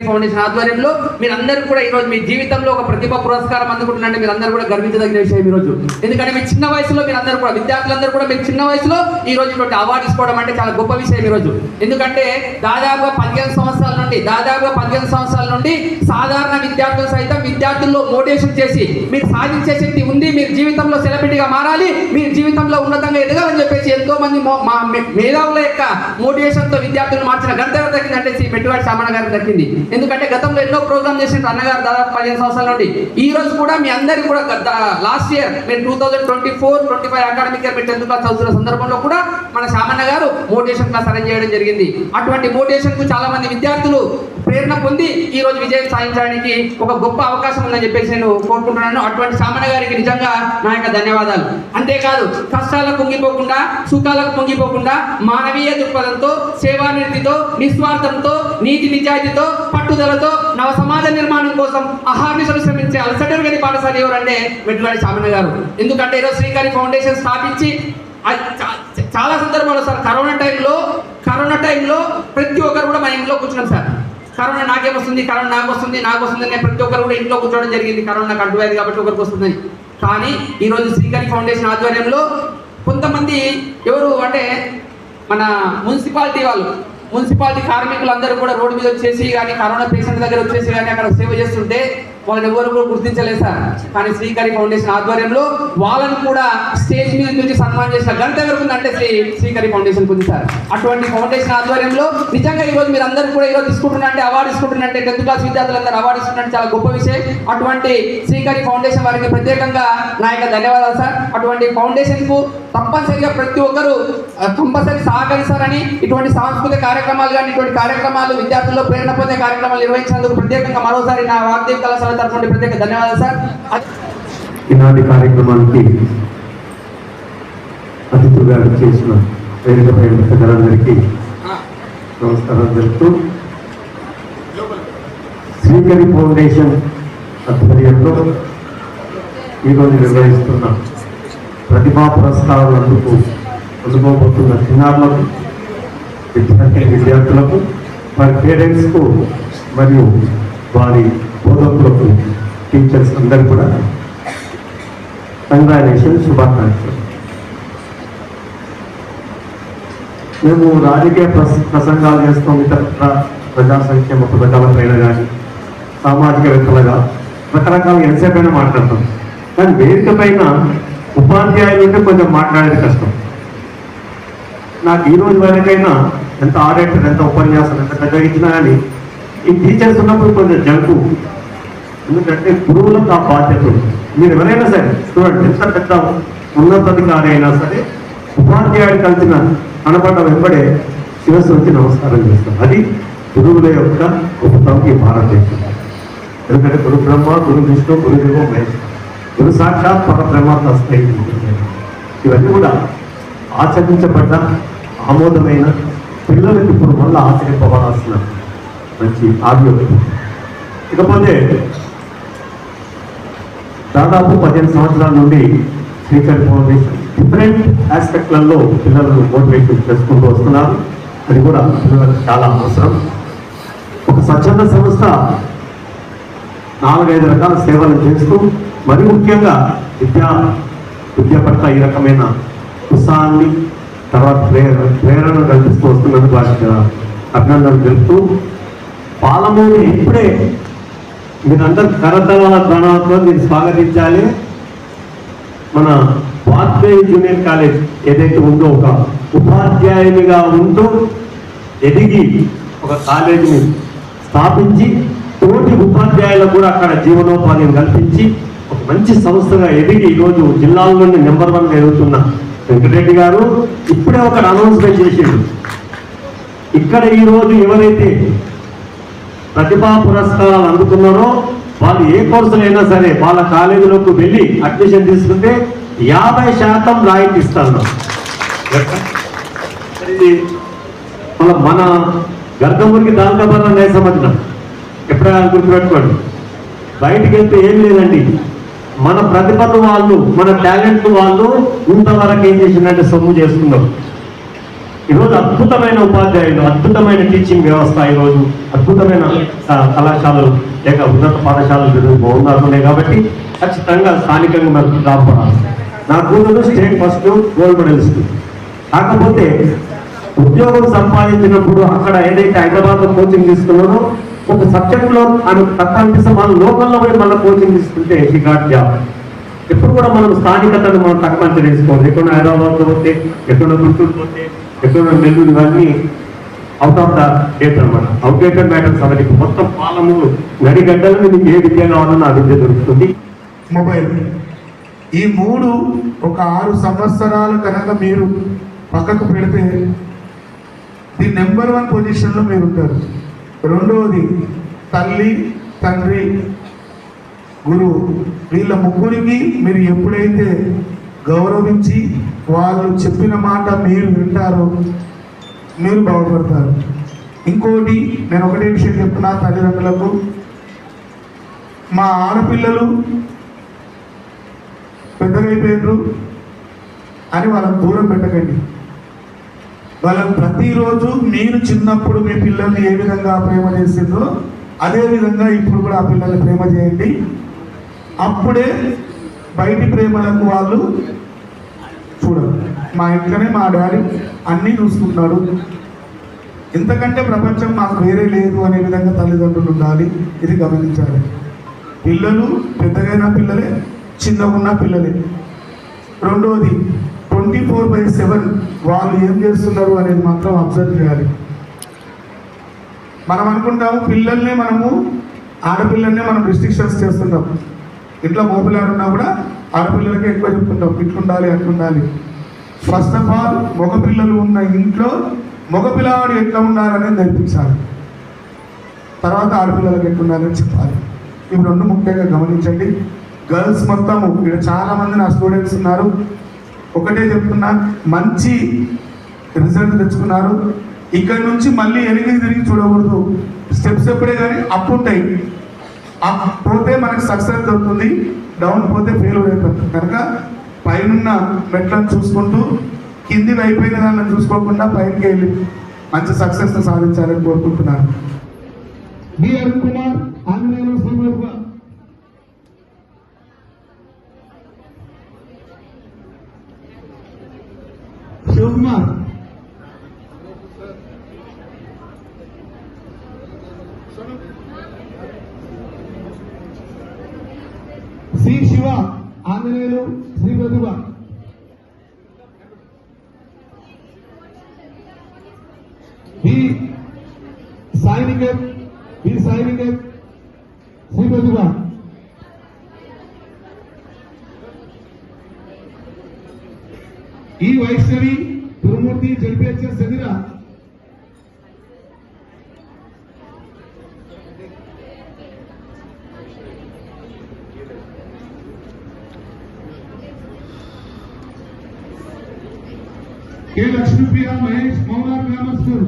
Foundation ఆధ్వర్యంలో మీరందరూ కూడా ఈ రోజు మీ జీవితంలో ఒక ప్రతిభ పురస్కారం అందుకుంటున్నారంటే మీరందరూ కూడా గర్వించదగిన విషయం ఈ రోజు ఎందుకంటే మీ చిన్న వయసులో మీరందరూ కూడా విద్యార్థులందరూ కూడా మీరు చిన్న వయసులో ఈ రోజు ఇటువంటి అవార్డు తీసుకోవడం అంటే చాలా గొప్ప విషయం ఈ రోజు ఎందుకంటే దాదాపుగా పదిహేను సంవత్సరాల నుండి దాదాపుగా పదిహేను సంవత్సరాల నుండి సాధారణ విద్యార్థులు సైతం విద్యార్థుల్లో మోటివేషన్ చేసి మీరు సాధించే శక్తి ఉంది మీరు జీవితంలో సెలబ్రిటీగా మారాలి మీరు జీవితంలో ఉన్నతంగా ఎదగాలని చెప్పేసి ఎంతో మంది మో- మా మేధావుల యొక్క మోటివేషన్తో విద్యార్థులు మార్చిన ఘనత ఎవరు దక్కిందంటే శ్రీ మెట్టువాడి సామన్న గారికి దక్కింది. ఎందుకంటే గతంలో ఎన్నో ప్రోగ్రామ్ చేసిన అన్నగారు దాదాపు పదిహేను సంవత్సరాల నుండి. ఈ రోజు కూడా మీ అందరికీ కూడా లాస్ట్ ఇయర్ మీరు two thousand twenty four twenty five academic year మీరు టెన్త్ క్లాస్ చదువుతున్న సందర్భంలో కూడా మన సామాన్య గారు మోటివేషన్ క్లాస్ అరేంజ్ చేయడం జరిగింది. అటువంటి మోటివేషన్కు చాలా మంది విద్యార్థులు ప్రేరణ పొంది ఈ రోజు విజయం సాధించడానికి ఒక గొప్ప అవకాశం ఉందని చెప్పేసి నేను కోరుకుంటున్నాను. అటువంటి సామాన్య గారికి నిజంగా నా యొక్క ధన్యవాదాలు. అంతేకాదు కష్టాలకు పొంగిపోకుండా సుఖాలకు పొంగిపోకుండా మానవీయ దృక్పథంతో సేవానిరతితో నిస్వార్థంతో నీతి నిజాయితీతో పట్టుదలతో నవ సమాజ నిర్మాణం కోసం అహార్నిశలు శ్రమించే అలసటరు గని పాఠశాల ఎవరంటే మెట్టుగాడి సామాన్య గారు. ఎందుకంటే ఈరోజు శ్రీకారి ఫౌండేషన్ స్థాపించి అది చాలా సందర్భాలు సార్ కరోనా టైంలో కరోనా టైంలో ప్రతి ఒక్కరు కూడా మా ఇంట్లో కూర్చున్నాం సార్. కరోనా నాకేమొస్తుంది? కరోనా నాకు వస్తుంది నాకు వస్తుంది అనే ప్రతి ఒక్కరు కూడా ఇంట్లో కూర్చోవడం జరిగింది. కరోనా నాకు అడ్డు కాబట్టి ఒకరికి వస్తుందని. కానీ ఈరోజు శ్రీకరి ఫౌండేషన్ ఆధ్వర్యంలో కొంతమంది ఎవరు అంటే మన మున్సిపాలిటీ వాళ్ళు మున్సిపాలిటీ కార్మికులందరూ కూడా రోడ్డు మీద వచ్చేసి కానీ కరోనా పేషెంట్ దగ్గర వచ్చేసి కానీ అక్కడ సేవ చేస్తుంటే వాళ్ళని ఎవరు కూడా గుర్తించలేదు సార్. కానీ శ్రీకారి ఫౌండేషన్ ఆధ్వర్యంలో వాళ్ళని కూడా స్టేజ్ మీద నుంచి సన్మానం చేసిన ఘనత ఎవరికి ఉందంటే శ్రీ శ్రీకారి ఫౌండేషన్ ఉంది సార్. అటువంటి ఫౌండేషన్ ఆధ్వర్యంలో నిజంగా ఈ రోజు మీరు అందరూ కూడా ఈరోజు తీసుకుంటున్నారంటే అవార్డు తీసుకుంటున్నట్టే టెన్త్ క్లాస్ విద్యార్థులందరూ అవార్డు ఇస్తున్నట్టు చాలా గొప్ప విషయం. అటువంటి శ్రీకారి ఫౌండేషన్ వారికి ప్రత్యేకంగా నా యొక్క ధన్యవాదాలు సార్. అటువంటి ఫౌండేషన్కు తప్పనిసరిగా ప్రతి ఒక్కరు కంపల్సరీ సహకరిస్తారని ఇటువంటి సాంస్కృతిక కార్యక్రమాలు కానీ ఇటువంటి కార్యక్రమాలు విద్యార్థుల్లో ప్రేరణ పొందే కార్యక్రమాలు నిర్వహించినందుకు ప్రత్యేకంగా మరోసారి నా వాగ్దేవ్ కళాశాల తరఫు నుండి ప్రత్యేక ధన్యవాదాలు సార్. ఈనాటి కార్యక్రమానికి అతిథులుగా చేసిన మిత్రులందరికీ నమస్కారం తెలుపుతూ శ్రీకరి ఫౌండేషన్ ఆధ్వర్యంలో ఈరోజు నిర్వహిస్తున్న ప్రతిభా పురస్కారాలు అందుకు అందుకోబోతున్న చిన్నారులకు విద్యార్థి విద్యార్థులకు వారి పేరెంట్స్కు మరియు వారి బోధకులకు టీచర్స్ అందరు కూడా కంగ్రాచులేషన్ శుభాకాంక్షలు. మేము రాజకీయ ప్రస- ప్రసంగాలు చేస్తాం ఇతర ప్ర- ప్రజా సంక్షేమ పథకాల పైన కానీ సామాజికవేత్తలుగా రకరకాల ఎంతసేపైనా మాట్లాడతాం. కానీ వేదిక పైన ఉపాధ్యాయులు ఉంటే కొంచెం మాట్లాడేది కష్టం. నాకు ఈ రోజు వరకైనా ఎంత ఆడేటర్ ఎంత ఉపన్యాసం ఎంత పెద్ద ఇచ్చినా కానీ ఈ టీచర్స్ ఉన్నప్పుడు కొంచెం జంకు ఎందుకంటే గురువులకు ఆ బాధ్యత మీరు ఎవరైనా సరే స్టూడెంట్ ఎంత పెద్ద ఉన్నతాధికారి అయినా సరే ఉపాధ్యాయుడు కలిసిన అనపడ్డ వెంబడే శిరస్సు వచ్చి నమస్కారం చేస్తాం. అది గురువుల యొక్క గొప్పతనం ఈ భారతదేశం ఎందుకంటే గురు బ్రహ్మ గురు విష్ణు గురు దేవో మహేష్ గురు సాక్షాత్ పరబ్రహ్మ తస్మై ఇవన్నీ కూడా ఆచరించబడ్డ ఆమోదమైన పిల్లలకు ఇప్పుడు మళ్ళీ ఆచరింపబడాల్సిన మంచి ఆజ్ఞ ఇకపోతే దాదాపు పదిహేను సంవత్సరాల నుండి శ్రీకర్ ఫౌండేషన్ డిఫరెంట్ ఆస్పెక్ట్లలో పిల్లలను మోటివేట్ చేసుకుంటూ వస్తున్నారు. అది కూడా పిల్లలకు చాలా అవసరం. ఒక స్వచ్ఛంద సంస్థ నాలుగైదు రకాల సేవలు చేస్తూ మరి ముఖ్యంగా విద్యా విద్య పట్ల ఈ రకమైన ఉత్సాహాన్ని తర్వాత ప్రేరణ ప్రేరణ కల్పిస్తూ వస్తున్నందుకు వారికి అభినందనలు తెలుపుతూ పాలమూరు ఇప్పుడే మీరందరూ కరతల ధనంతో మీరు స్వాగతించాలి. మన వాజ్పేయి జూనియర్ కాలేజ్ ఏదైతే ఉందో ఒక ఉపాధ్యాయునిగా ఉంటూ ఎదిగి ఒక కాలేజీని స్థాపించి తోటి ఉపాధ్యాయులకు కూడా అక్కడ జీవనోపాధిని కల్పించి ఒక మంచి సంస్థగా ఎదిగి ఈరోజు నుండి నెంబర్ వన్ ఎదుగుతున్న వెంకటరెడ్డి గారు ఇప్పుడే ఒక అనౌన్స్మెంట్ చేసిండు. ఇక్కడ ఈరోజు ఎవరైతే ప్రతిభా పురస్కారాలు అందుకున్నారో వాళ్ళు ఏ కోర్సులైనా సరే వాళ్ళ కాలేజీలోకి వెళ్ళి అడ్మిషన్ తీసుకుంటే యాభై శాతం రాయితీ ఇస్తాను. మన మన గర్గమురికి దాల్కబర్ర న్యాయ సంబంధం ఎప్పుడైనా గుర్తుపెట్టుకోండి. బయటికి వెళ్తే ఏం లేదండి. మన ప్రతిభను వాళ్ళు మన టాలెంట్ వాళ్ళు ఇంతవరకు ఏం చేసిందంటే సొమ్ము చేసుకున్నారు. ఈరోజు అద్భుతమైన ఉపాధ్యాయులు అద్భుతమైన టీచింగ్ వ్యవస్థ ఈరోజు అద్భుతమైన కళాశాలలు లేక ఉన్నత పాఠశాలలు ఈరోజు బాగున్నారున్నాయి కాబట్టి ఖచ్చితంగా స్థానికంగా మనకు కాపాడాలి నా కూతురు స్టేట్ ఫస్ట్ గోల్డ్ మెడలిస్ట్. కాకపోతే ఉద్యోగం సంపాదించినప్పుడు అక్కడ ఏదైతే హైదరాబాద్ కోచింగ్ తీసుకున్నానో ఒక సబ్జెక్ట్లో తక్కువ అనిపిస్తే మన లోకల్లో పోయి మన కోచింగ్ తీసుకుంటే షీ గాట్ జాబ్ ఎప్పుడు కూడా మనం స్థానికతను మనం తక్కువ అంచనా వేసుకోవాలి ఎక్కడ హైదరాబాద్ పోతే ఎక్కడ గుంటూరు పోతే ఎక్కడ నెల్లూరు ఇవన్నీ అవుట్ ఆఫ్ ద డేట్ అనమాట అవుట్డేటెడ్ మ్యాటర్స్ అవన్నీ మొత్తం పాలము నడిగడ్డలు మీకు ఏ విద్య కావాలన్నా ఆ విద్య దొరుకుతుంది. మొబైల్ ఈ మూడు ఒక ఆరు సంవత్సరాలు కనుక మీరు పక్కకు పెడితే ది నెంబర్ వన్ పొజిషన్లో మీరు ఉంటారు రెండవది తల్లి తండ్రి గురువు వీళ్ళ ముగ్గురికి మీరు ఎప్పుడైతే గౌరవించి వాళ్ళు చెప్పిన మాట మీరు వింటారో మీరు బాగుపడతారు. ఇంకోటి నేను ఒకటే విషయం చెప్తున్నా తల్లిదండ్రులకు. మా ఆడపిల్లలు పెద్దగైపోయినరు అని వాళ్ళని దూరం పెట్టకండి. వాళ్ళకు ప్రతిరోజు మీరు చిన్నప్పుడు మీ పిల్లల్ని ఏ విధంగా ప్రేమ చేసిందో అదే విధంగా ఇప్పుడు కూడా ఆ పిల్లల్ని ప్రేమ చేయండి. అప్పుడే బయటి ప్రేమలకు వాళ్ళు చూడరు. మా ఇంట్లోనే మా డాడీ అన్నీ చూసుకుంటాడు. ఎంతకంటే ప్రపంచం మాకు వేరే లేదు అనే విధంగా తల్లిదండ్రులు ఉండాలి. ఇది గమనించాలి. పిల్లలు పెద్దగైన పిల్లలే చిన్నగున్న పిల్లలే. రెండవది ట్వంటీ ఫోర్ బై సెవెన్ వాళ్ళు ఏం చేస్తున్నారు అనేది మాత్రం అబ్జర్వ్ చేయాలి. మనం అనుకుంటాము పిల్లల్ని మనము ఆడపిల్లల్ని మనం రిస్ట్రిక్షన్స్ చేస్తుంటాం. ఇంట్లో మోపిల్లాడు ఉన్నా కూడా ఆడపిల్లలకే ఎక్కువ చెప్తుంటాం ఇట్లుండాలి అట్లుండాలి. ఫస్ట్ ఆఫ్ ఆల్ మగపిల్లలు ఉన్న ఇంట్లో మగపిల్లవాడు ఎట్లా ఉండాలనేది నేర్పించాలి. తర్వాత ఆడపిల్లలకి ఎట్లుండాలని చెప్పాలి. ఇవి రెండు ముఖ్యంగా గమనించండి. గర్ల్స్ మొత్తము ఇక్కడ చాలామంది నా స్టూడెంట్స్ ఉన్నారు. ఒకటే చెప్తున్నా మంచి రిజల్ట్ తెచ్చుకున్నారు. ఇక్కడ నుంచి మళ్ళీ ఎనిమిది తిరిగి చూడకూడదు. స్టెప్స్ ఎప్పుడే కానీ అప్ ఉంటాయి. అప్ పోతే మనకి సక్సెస్ దొరుకుతుంది. డౌన్ పోతే ఫెయిల్ అయిపోతుంది. కనుక పైన మెట్లను చూసుకుంటూ కింది అయిపోయిన దాన్ని చూసుకోకుండా పైకి వెళ్ళి మంచి సక్సెస్ సాధించాలని కోరుకుంటున్నాను. Kumar Anjaneyulu Shrimati Shivakumar C Shiva Anjaneyulu Shri Pratibha B Sainiketh B Sainiketh Shri Gurumurthy ZPHS Edira K Lakshmipriya Mahesh మౌలార్ grammar school